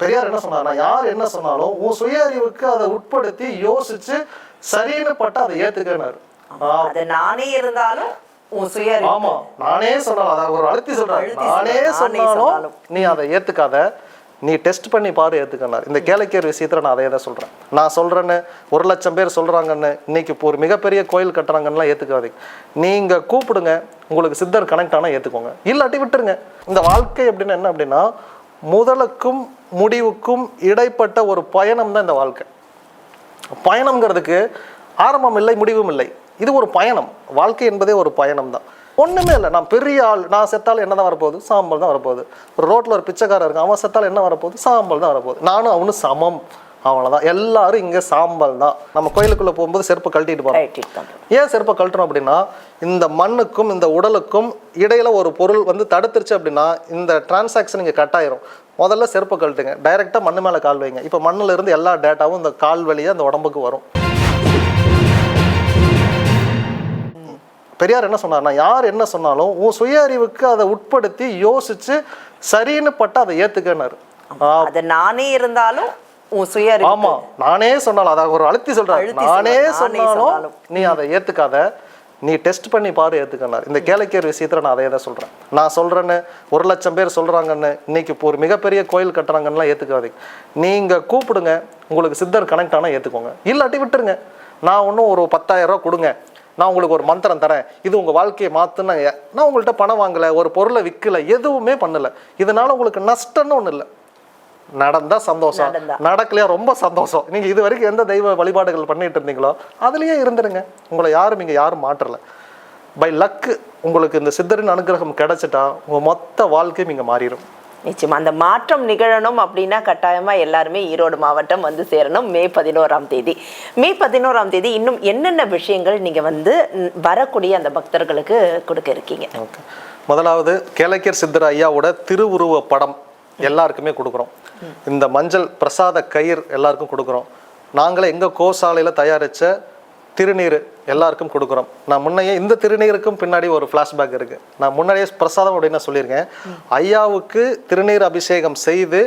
பெரியார் என்ன சொன்னார்னா யார் என்ன சொன்னாலும் உன் சுய அறிவுக்கு அதை உட்படுத்தி யோசிச்சு சரின்னு பட்டு அதை ஏத்துக்கினாரு அது நானே இருந்தாலும். ஆமா நானே சொன்னாலும் அதை ஒரு அழுத்தி சொல்றேன் நானே சொன்னாலும். நீ அதை ஏத்துக்காத. நீ டெஸ்ட் பண்ணி பாரு ஏத்துக்கனார் இந்த கேளிக்கையர் விஷயத்துல நான் அதை தான் சொல்றேன். நான் சொல்றேன்னு ஒரு லட்சம் பேர் சொல்றாங்கன்னு இன்னைக்கு இப்போ ஒரு மிகப்பெரிய கோயில் கட்டுறாங்கன்னுலாம் ஏத்துக்காதீங்க. நீங்க கூப்பிடுங்க உங்களுக்கு சித்தர் கனெக்ட் ஆனா ஏத்துக்கோங்க. இல்லாட்டி விட்டுருங்க. இந்த வாழ்க்கை அப்படின்னு என்ன அப்படின்னா முதலுக்கும் முடிவுக்கும் இடைப்பட்ட ஒரு பயணம் தான் இந்த வாழ்க்கை. பயணம்ங்கிறதுக்கு ஆரம்பம் இல்லை முடிவும் இல்லை. இது ஒரு பயணம். வாழ்க்கை என்பதே ஒரு பயணம் தான் ஒன்றுமே இல்லை. நான் பெரிய ஆள் நான் செத்தால் என்ன தான் வரப்போகுது? சாம்பல் தான் வரப்போகுது. ஒரு ரோட்டில் ஒரு பிச்சைக்காரர் இருக்கான் அவன் செத்தால் என்ன வரப்போகுது? சாம்பல் தான் வரப்போகுது. நானும் அவனும் சமம். அவ்வளவுதான். எல்லாரும் இங்க சாம்பல் தான். நம்ம கோயிலுக்குள்ள போகும்போது செருப்பு கழட்டிட்டு தான். ஏன் செருப்பை கழட்டுறோம் அப்படின்னா இந்த மண்ணுக்கும் இந்த உடலுக்கும் இடையில ஒரு பொருள் வந்து தடுத்துருச்சு அப்படின்னா இந்த டிரான்சாக்ஷன் இங்கே கட் ஆயிரும். முதல்ல செருப்பை கழட்டுங்க. டைரெக்டாக மண்ணு மேலே கால் வைங்க. இப்போ மண்ணுல இருந்து எல்லா டேட்டாவும் இந்த கால் வழியா அந்த உடம்புக்கு வரும். பெரியார் என்ன சொன்னார்னா யார் என்ன சொன்னாலும் உன் சுய அறிவுக்கு அதை உட்படுத்தி யோசிச்சு சரின்னு பட்டு அதை ஏத்துக்கினாரு அது நானே இருந்தாலும். ஆமா நானே சொன்னாலும் அதை ஒரு அழுத்தி சொல்றேன் நானே சொன்னாலும். நீ அதை ஏத்துக்காத. நீ டெஸ்ட் பண்ணி பாரு ஏத்துக்கனார் இந்த கேளிக்கையர் விஷயத்துல நான் அதை தான் சொல்றேன். நான் சொல்றேன்னு ஒரு லட்சம் பேர் சொல்றாங்கன்னு இன்னைக்கு இப்போ ஒரு மிகப்பெரிய கோயில் கட்டுறாங்கன்னுலாம் ஏத்துக்காதீங்க. நீங்க கூப்பிடுங்க உங்களுக்கு சித்தர் கனெக்ட் ஆனா ஏத்துக்கோங்க. இல்லாட்டி விட்டுருங்க. நான் ஒன்றும் ஒரு பத்தாயிரம் ரூபாய் கொடுங்க. நான் உங்களுக்கு ஒரு மந்திரம் தரேன். இது உங்க வாழ்க்கையை மாத்துன்னு நான் உங்கள்கிட்ட பணம் வாங்கல ஒரு பொருளை விற்கல எதுவுமே பண்ணல. இதனால உங்களுக்கு நஷ்டம்னு ஒண்ணு இல்லை. நடந்தா சந்தோஷம். நடக்கலையா ரொம்ப சந்தோஷம். நீங்க இது வரைக்கும் எந்த தெய்வ வழிபாடுகள் பண்ணிட்டு இருந்தீங்களோ அதுலயே இருந்துருங்க. உங்களை யாரும் இங்க யாரும் மாற்றல. பை லக்கு உங்களுக்கு இந்த சித்தரின் அனுகிரகம் கிடைச்சிட்டா உங்க மொத்த வாழ்க்கையும் இங்க மாறிடும் நிச்சயமா அந்த மாற்றம் நிகழணும் அப்படின்னா கட்டாயமா எல்லாருமே ஈரோடு மாவட்டம் வந்து சேரணும் மே பதினோராம் தேதி. மே பதினோராம் தேதி இன்னும் என்னென்ன விஷயங்கள் நீங்க வந்து வரக்கூடிய அந்த பக்தர்களுக்கு கொடுக்க இருக்கீங்க? முதலாவது கேளக்கியர் சித்தர் ஐயாவோட திருவுருவ படம். எல்லாருக்குமே கொடுக்குறோம். இந்த மஞ்சள் பிரசாத கயிறு எல்லாருக்கும் கொடுக்குறோம். நாங்களே எங்கள் கோசாலையில் தயாரித்த திருநீர் எல்லாருக்கும் கொடுக்குறோம். நான் முன்னையே இந்த திருநீருக்கும் பின்னாடி ஒரு ஃப்ளாஷ்பேக் இருக்குது நான் முன்னாடியே பிரசாதம் அப்படின்னு நான் சொல்லியிருக்கேன். ஐயாவுக்கு திருநீர் அபிஷேகம் செய்து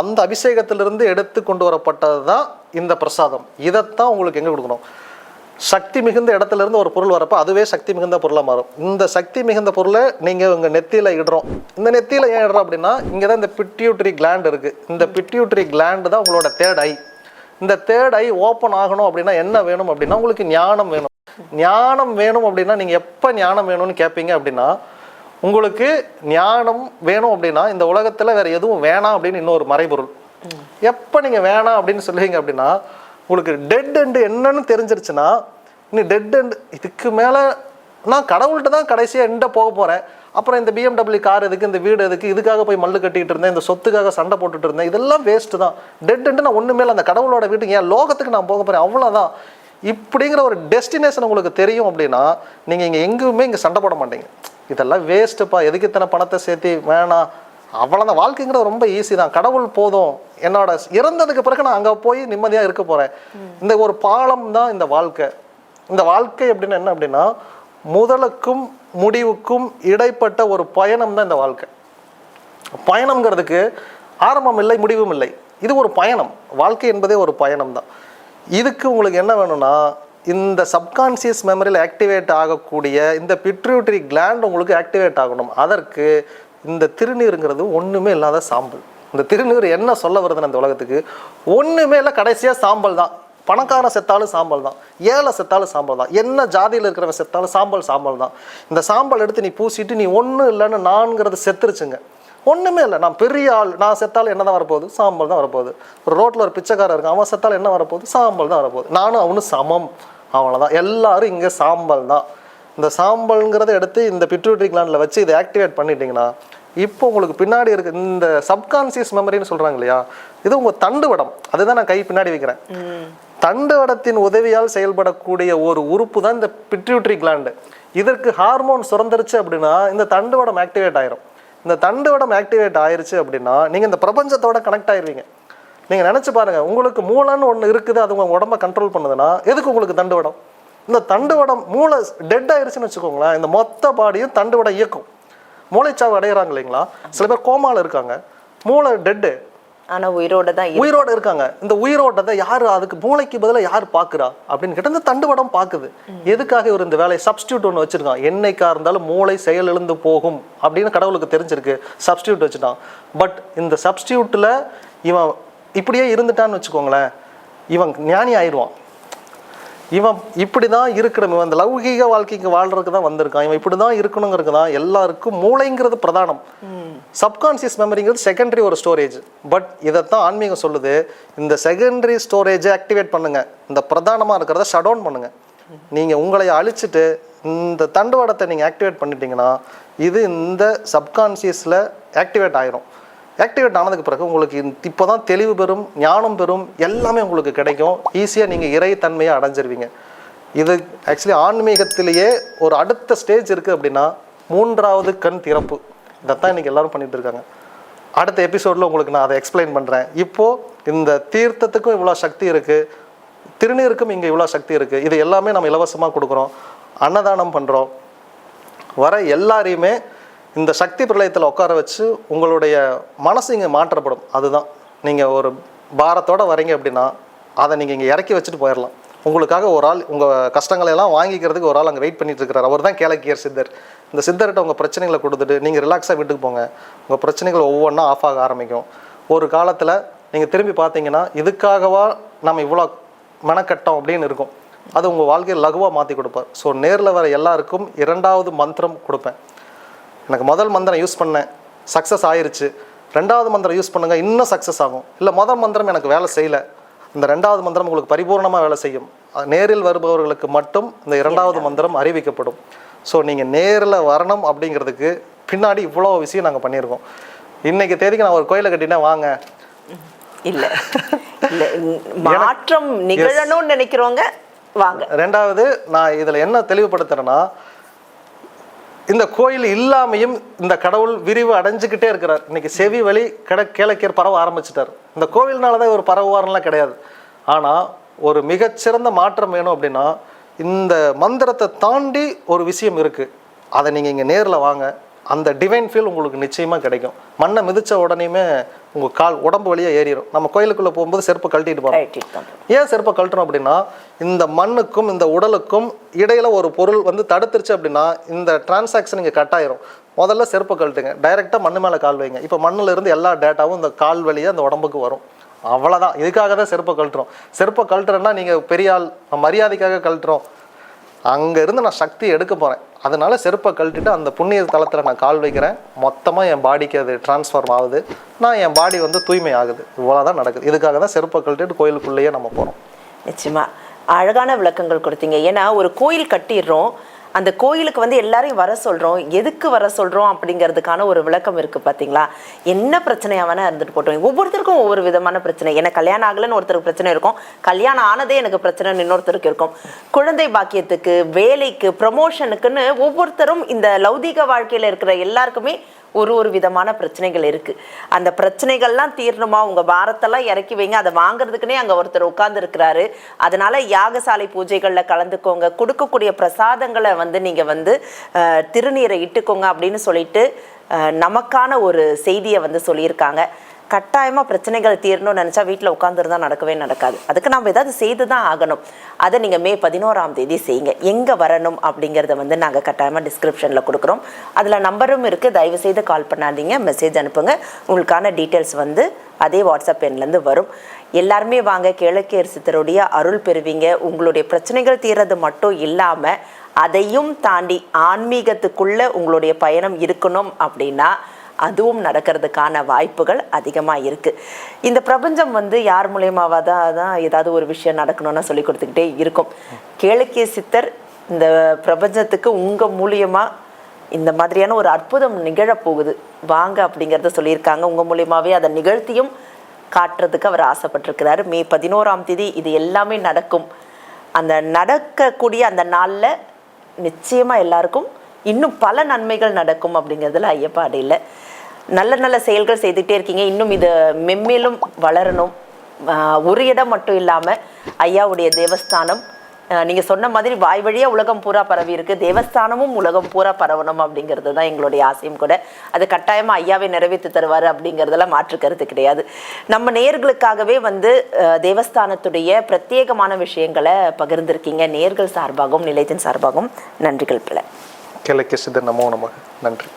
அந்த அபிஷேகத்திலிருந்து எடுத்து கொண்டு வரப்பட்டது தான் இந்த பிரசாதம். இதைத்தான் உங்களுக்கு எங்கே கொடுக்கணும்? சக்தி மிகுந்த இடத்துல இருந்து ஒரு பொருள் வரப்போ அதுவே சக்தி மிகுந்த பொருளாக மாறும். இந்த சக்தி மிகுந்த பொருளை நீங்கள் உங்கள் நெத்தியில் இடுறோம். இந்த நெத்தியில் ஏன் இடுறோம் அப்படின்னா இங்கே தான் இந்த பிட்யூட்ரி கிளாண்ட் இருக்குது இந்த பிட்யூட்ரி கிளாண்ட் தான் உங்களோட தேர்ட் ஐ இந்த தேர்ட் ஐ ஓப்பன் ஆகணும் அப்படின்னா என்ன வேணும் அப்படின்னா உங்களுக்கு ஞானம் வேணும். ஞானம் வேணும் அப்படின்னா நீங்கள் எப்போ ஞானம் வேணும்னு கேட்பீங்க அப்படின்னா உங்களுக்கு ஞானம் வேணும் அப்படின்னா இந்த உலகத்தில் வேறு எதுவும் வேணாம் அப்படின்னு இன்னொரு மறைபொருள். எப்போ நீங்கள் வேணாம் அப்படின்னு சொல்லுவீங்க அப்படின்னா உங்களுக்கு டெட் எண்டு என்னன்னு தெரிஞ்சிருச்சுன்னா நீ டெட் எண்டு இதுக்கு மேலே நான் கடவுள்கிட்ட தான் கடைசியாக எண்டை போக போகிறேன் அப்புறம் இந்த பிஎம்டபிள்யூ கார் எதுக்கு இந்த வீடு எதுக்கு இதுக்காக போய் மல்லு கட்டிகிட்டு இருந்தேன் இந்த சொத்துக்காக சண்டை போட்டுட்டு இருந்தேன். இதெல்லாம் வேஸ்ட்டு தான். டெட் எண்டு நான் ஒன்றுமே இல்லை. அந்த கடவுளோட வீட்டுக்கு ஏன் லோகத்துக்கு நான் போக போகிறேன் அவ்வளோதான் இப்படிங்கிற ஒரு டெஸ்டினேஷன் உங்களுக்கு தெரியும் அப்படின்னா நீங்கள் இங்கே எங்கேயுமே இங்கே சண்டை போட மாட்டீங்க. இதெல்லாம் வேஸ்ட்டுப்பா எதுக்கு இத்தனை பணத்தை சேர்த்து வேணாம்? அவ்வளோதான் வாழ்க்கைங்கிறது ரொம்ப ஈஸி தான். கடவுள் போதும். என்னோட இறந்ததுக்கு பிறகு நான் அங்கே போய் நிம்மதியாக இருக்க போகிறேன் இந்த ஒரு பாலம் தான் இந்த வாழ்க்கை. இந்த வாழ்க்கை அப்படின்னு என்ன அப்படின்னா முதலுக்கும் முடிவுக்கும் இடைப்பட்ட ஒரு பயணம் தான் இந்த வாழ்க்கை. பயணம்ங்கிறதுக்கு ஆரம்பம் இல்லை முடிவும் இல்லை. இது ஒரு பயணம். வாழ்க்கை என்பதே ஒரு பயணம் தான். இதுக்கு உங்களுக்கு என்ன வேணும்னா இந்த சப்கான்சியஸ் மெமரியில் ஆக்டிவேட் ஆகக்கூடிய இந்த பிட்ரியூட்டரி கிளாண்ட் உங்களுக்கு ஆக்டிவேட் ஆகணும். அதற்கு இந்த திருநீருங்கிறது ஒன்றுமே இல்லாத சாம்பல். இந்த திருநீர் என்ன சொல்ல வருதுன்னு அந்த உலகத்துக்கு? ஒன்றுமே இல்லை கடைசியாக சாம்பல் தான். பணக்காரன் செத்தாலும் சாம்பல் தான். ஏழை செத்தாலும் சாம்பல் தான். என்ன ஜாதியில் இருக்கிறவன் செத்தாலும் சாம்பல் சாம்பல் தான். இந்த சாம்பல் எடுத்து நீ பூசிட்டு நீ ஒன்றும் இல்லைன்னு நான்கிறது செத்துருச்சுங்க. ஒன்றுமே இல்லை. நான் பெரிய ஆள். நான் செத்தாலும் என்ன தான் வரப்போகுது? சாம்பல் தான் வரப்போகுது. ஒரு ரோட்டில் ஒரு பிச்சைக்காரர் இருக்கான். அவன் செத்தாலும் என்ன வரப்போகுது? சாம்பல் தான் வரப்போகுது. நானும் அவனும் சமம். அவ்வளோதான் எல்லாரும் இங்கே சாம்பல் தான். இந்த சாம்பல்ங்கிறத எடுத்து இந்த பிட்யூட்டரி கிளாண்டில் வச்சு இதை ஆக்டிவேட் பண்ணிட்டீங்கன்னா இப்போ உங்களுக்கு பின்னாடி இருக்க இந்த சப்கான்சியஸ் மெமரின்னு சொல்றாங்க இல்லையா? இது உங்க தண்டுவடம். அதுதான் நான் கை பின்னாடி வைக்கிறேன். தண்டுவடத்தின் உதவியால் செயல்படக்கூடிய ஒரு உறுப்பு தான் இந்த பிட்யூட்ரி கிளாண்டு இதற்கு ஹார்மோன் சுரந்துருச்சு அப்படின்னா இந்த தண்டுவடம் ஆக்டிவேட் ஆயிரும். இந்த தண்டுவடம் ஆக்டிவேட் ஆயிருச்சு அப்படின்னா நீங்க இந்த பிரபஞ்சத்தோட கனெக்ட் ஆயிருவீங்க. நீங்க நினைச்சு பாருங்க உங்களுக்கு மூளைன்னு ஒன்று இருக்குது அது உங்க உடம்ப கண்ட்ரோல் பண்ணுதுன்னா எதுக்கு உங்களுக்கு தண்டுவடம்? இந்த தண்டுவடம் மூளை டெட் ஆயிருச்சுன்னு வச்சுக்கோங்களேன் இந்த மொத்த பாடியும் தண்டுவடம் இயக்கும். மூளைச்சாவு அடையிறாங்க இல்லைங்களா? சில பேர் கோமால இருக்காங்க. மூளை டெட்டு ஆனா உயிரோட தான் உயிரோட இருக்காங்க. இந்த உயிரோட்டத்தை யாரு அதுக்கு மூளைக்கு பதிலா யார் பாக்குறா? அப்படின்னு கேட்டா இந்த தண்டுவடம் பாக்குது. எதுக்காக இவர் இந்த வேலையை சப்ஸ்டியூட் ஒன்று வச்சிருக்கான்? என்னைக்கா இருந்தாலும் மூளை செயலிழந்து போகும் அப்படின்னு கடவுளுக்கு தெரிஞ்சிருக்கு. சப்ஸ்டியூட் வச்சுட்டான். பட் இந்த சப்ஸ்டியூட்ல இவன் இப்படியே இருந்துட்டான்னு வச்சுக்கோங்களேன். இவன் ஞானி ஆயிடுவான். இவன் இப்படி தான் இருக்கணும். இவன் இந்த லௌகீக வாழ்க்கைக்கு வாழ்றதுக்கு தான் வந்திருக்கான். இவன் இப்படி தான் இருக்கணுங்கிறது தான் எல்லாருக்கும் மூளைங்கிறது பிரதானம். சப்கான்சியஸ் மெமரிங்கிறது செகண்டரி ஒரு ஸ்டோரேஜ் பட் இதைத்தான் ஆன்மீகம் சொல்லுது. இந்த செகண்டரி ஸ்டோரேஜை ஆக்டிவேட் பண்ணுங்க. இந்த பிரதானமாக இருக்கிறத ஷட் டவுன் பண்ணுங்க. நீங்கள் உங்களை அழிச்சிட்டு இந்த தண்டுவடத்தை நீங்கள் ஆக்டிவேட் பண்ணிட்டீங்கன்னா இது இந்த சப்கான்சியஸில் ஆக்டிவேட் ஆயிரும். ஆக்டிவேட் ஆனதுக்கு பிறகு உங்களுக்கு இப்போ தான் தெளிவு பெறும் ஞானம் பெறும் எல்லாமே உங்களுக்கு கிடைக்கும். ஈஸியாக நீங்கள் இறைத்தன்மையை அடைஞ்சிருவீங்க. இது ஆக்சுவலி ஆன்மீகத்திலேயே ஒரு அடுத்த ஸ்டேஜ் இருக்குது அப்படின்னா மூன்றாவது கண் திறப்பு. இதைத்தான் இன்றைக்கி எல்லாரும் பண்ணிகிட்டு இருக்காங்க. அடுத்த எபிசோடில் உங்களுக்கு நான் அதை எக்ஸ்பிளைன் பண்ணுறேன் இப்போது இந்த தீர்த்தத்துக்கும் இவ்வளோ சக்தி இருக்குது திருநீருக்கும் இங்கே இவ்வளோ சக்தி இருக்குது இது எல்லாமே நம்ம இலவசமாக கொடுக்குறோம். அன்னதானம் பண்ணுறோம் வர எல்லாரையுமே இந்த சக்தி பிரளயத்தில் உட்கார வச்சு உங்களுடைய மனசு இங்கே மாற்றப்படும். அதுதான். நீங்கள் ஒரு பாரத்தோட வரீங்க அப்படின்னா அதை நீங்கள் இங்கே இறக்கி வச்சுட்டு போயிடலாம் உங்களுக்காக ஒரு ஆள் உங்கள் கஷ்டங்களை எல்லாம் வாங்கிக்கிறதுக்கு ஒரு ஆள் அங்கே வெயிட் பண்ணிட்டு இருக்கிறார் அவர் தான் கேளக்கியர் சித்தர். இந்த சித்தர்கிட்ட உங்கள் பிரச்சனைகளை கொடுத்துட்டு நீங்கள் ரிலாக்ஸாக வீட்டுக்கு போங்க. உங்கள் பிரச்சனைகள் ஒவ்வொன்றா ஆஃப் ஆக ஆரம்பிக்கும். ஒரு காலத்தில் நீங்கள் திரும்பி பார்த்தீங்கன்னா இதுக்காகவா நம்ம இவ்வளோ மெனக்கட்டம் அப்படின்னு இருக்கும். அது உங்கள் வாழ்க்கையை லகுவாக மாற்றி கொடுப்பார். ஸோ நேரில் வர எல்லாருக்கும் இரண்டாவது மந்திரம் கொடுப்பேன். எனக்கு முதல் மந்திரம் யூஸ் பண்ணேன். சக்ஸஸ் ஆயிருச்சு. ரெண்டாவது மந்திரம் யூஸ் பண்ணுங்க இன்னும் சக்ஸஸ் ஆகும். இல்லை முதல் மந்திரம் எனக்கு வேலை செய்யல. இந்த ரெண்டாவது மந்திரம் உங்களுக்கு பரிபூர்ணமாக வேலை செய்யும். நேரில் வருபவர்களுக்கு மட்டும் இந்த இரண்டாவது மந்திரம் அறிவிக்கப்படும். ஸோ நீங்கள் நேரில் வரணும் அப்படிங்கிறதுக்கு பின்னாடி இவ்வளோ விஷயம் நாங்கள் பண்ணியிருக்கோம். இன்னைக்கு தேதிக்கு நான் ஒரு கோயிலை கட்டினேன் வாங்க. இல்ல. இல்ல மாற்றம் நிகழணும்னு நினைக்கிறவங்க வாங்க. ரெண்டாவது நான் இதில் என்ன தெளிவுபடுத்துறேன்னா இந்த கோயில் இல்லாமையும் இந்த கடவுள் விரிவு அடைஞ்சுக்கிட்டே இருக்கிறார். இன்னைக்கு செவி வழி கட கேளக்கியர் பரவ ஆரம்பிச்சிட்டார். இந்த கோவில்னால தான் இவர் பரவுவார்லாம் கிடையாது. ஆனால் ஒரு மிகச்சிறந்த மாற்றம் வேணும் அப்படின்னா இந்த மந்திரத்தை தாண்டி ஒரு விஷயம் இருக்குது அதை நீங்கள் இங்கே நேரில் வாங்க. அந்த டிவைன் ஃபீல் உங்களுக்கு நிச்சயமாக கிடைக்கும். மண்ணை மிதித்த உடனேயுமே உங்கள் கால் உடம்பு வழியாக ஏறிடும் நம்ம கோயிலுக்குள்ளே போகும்போது செருப்பு கழட்டிட்டு போகிறோம் ஏன் செருப்பை கழட்டுறோம் அப்படின்னா இந்த மண்ணுக்கும் இந்த உடலுக்கும் இடையில ஒரு பொருள் வந்து தடுத்துருச்சு அப்படின்னா இந்த டிரான்சாக்ஷன் இங்கே கட் ஆயிரும். முதல்ல செருப்பை கழட்டுங்க. டைரெக்டாக மண்ணு மேலே கால் வைங்க. இப்போ மண்ணுல இருந்து எல்லா டேட்டாவும் இந்த கால் வழியாக அந்த உடம்புக்கு வரும். அவ்வளோதான் இதுக்காக தான் செருப்பை கழட்டுறோம். செருப்பை கழட்டுறேன்னா நீங்கள் பெரிய ஆள் மரியாதைக்காக கழட்டுறோம். அங்கேருந்து நான் சக்தி எடுக்க போகிறேன் அதனால செருப்பை கழட்டிட்டு அந்த புண்ணிய தளத்தில் நான் கால் வைக்கிறேன். மொத்தமாக என் பாடிக்கு அது டிரான்ஸ்ஃபார்ம் ஆகுது. நான் என் பாடி வந்து தூய்மை ஆகுது இவ்வளோதான் நடக்குது. இதுக்காக தான் செருப்பை கழட்டிட்டு கோயிலுக்குள்ளேயே நம்ம போகிறோம் நிச்சயமாக அழகான விளக்கங்கள் கொடுத்தீங்க. ஏன்னா ஒரு கோயில் கட்டிடுறோம். அந்த கோயிலுக்கு வந்து எல்லாரையும் வர சொல்கிறோம் எதுக்கு வர சொல்கிறோம் அப்படிங்கிறதுக்கான ஒரு விளக்கம் இருக்குது பார்த்தீங்களா என்ன பிரச்சனையாக வேணால் இருந்துட்டு போட்டோம். ஒவ்வொருத்தருக்கும் ஒவ்வொரு விதமான பிரச்சனை. எனக்கு கல்யாணம் ஆகலைன்னு ஒருத்தருக்கு பிரச்சனை இருக்கும். கல்யாணம் ஆனதே எனக்கு பிரச்சனை இன்னொருத்தருக்கு இருக்கும். குழந்தை பாக்கியத்துக்கு வேலைக்கு ப்ரமோஷனுக்குன்னு ஒவ்வொருத்தரும் இந்த லௌதீக வாழ்க்கையில் இருக்கிற எல்லாருக்குமே ஒரு ஒரு விதமான பிரச்சனைகள் இருக்குது அந்த பிரச்சனைகள்லாம் தீரணுமா? உங்கள் வாரத்தெல்லாம் இறக்கி வைங்க. அதை வாங்குறதுக்குனே அங்கே ஒருத்தர் உட்காந்துருக்கிறாரு அதனால் யாகசாலை பூஜைகளில் கலந்துக்கோங்க. கொடுக்கக்கூடிய பிரசாதங்களை வந்து நீங்கள் வந்து திருநீரை இட்டுக்கோங்க அப்படின்னு சொல்லிட்டு நமக்கான ஒரு செய்தியை வந்து சொல்லியிருக்காங்க. கட்டாயமாக பிரச்சனைகள் தீரணும்னு நினச்சா வீட்டில் உட்காந்துருந்தா நடக்கவே நடக்காது. அதுக்கு நம்ம ஏதாவது செய்து தான் ஆகணும். அதை நீங்கள் மே பதினோராம் தேதி செய்யுங்க. எங்கே வரணும் அப்படிங்கிறத வந்து நாங்கள் கட்டாயமாக டிஸ்கிரிப்ஷனில் கொடுக்குறோம். அதில் நம்பரும் இருக்குது தயவு செய்து கால் பண்ணாதீங்க. மெசேஜ் அனுப்புங்க. உங்களுக்கான டீட்டெயில்ஸ் வந்து அதே வாட்ஸ்அப் எண்லேருந்து வரும். எல்லாருமே வாங்க. கிழக்கேர் சித்தருடைய அருள் பெறுவீங்க. உங்களுடைய பிரச்சனைகள் தீர்றது மட்டும் இல்லாமல் அதையும் தாண்டி ஆன்மீகத்துக்குள்ளே உங்களுடைய பயணம் இருக்கணும் அப்படின்னா அதுவும் நடக்கிறதுக்கான வாய்ப்புகள் அதிகமாக இருக்குது இந்த பிரபஞ்சம் வந்து யார் மூலியமாவா தான் தான் ஏதாவது ஒரு விஷயம் நடக்கணும்னா சொல்லி கொடுத்துக்கிட்டே இருக்கும். கேளக்கிய சித்தர் இந்த பிரபஞ்சத்துக்கு உங்கள் மூலியமாக இந்த மாதிரியான ஒரு அற்புதம் நிகழப்போகுது வாங்க அப்படிங்கிறத சொல்லியிருக்காங்க. உங்கள் மூலியமாகவே அதை நிகழ்த்தியும் காட்டுறதுக்கு அவர் ஆசைப்பட்டிருக்கிறாரு. மே பதினோராம் தேதி இது எல்லாமே நடக்கும். அந்த நடக்கக்கூடிய அந்த நாளில் நிச்சயமாக எல்லாருக்கும் இன்னும் பல நன்மைகள் நடக்கும் அப்படிங்கிறதுல ஐயப்பாடு இல்லை நல்ல நல்ல செயல்கள் செய்துகிட்டே இருக்கீங்க. இன்னும் இது மென்மேலும் வளரணும். ஒரு இடம் மட்டும் இல்லாமல் ஐயாவுடைய தேவஸ்தானம். நீங்கள் சொன்ன மாதிரி வாய் வழியாக உலகம் பூரா பரவி இருக்கு. தேவஸ்தானமும் உலகம் பூரா பரவணும் அப்படிங்கிறது தான் எங்களுடைய ஆசையும் கூட. அது கட்டாயமாக ஐயாவை நிறைவேற்றி தருவார் அப்படிங்கிறதெல்லாம் மாற்று கருத்து கிடையாது. நம்ம நேர்களுக்காகவே வந்து தேவஸ்தானத்துடைய பிரத்யேகமான விஷயங்களை பகிர்ந்திருக்கீங்க. நேர்கள் சார்பாகவும் நிலையத்தின் சார்பாகவும் நன்றிகள் பல. கிழக்கிய சித்தர் நமோ நமக. நன்றி.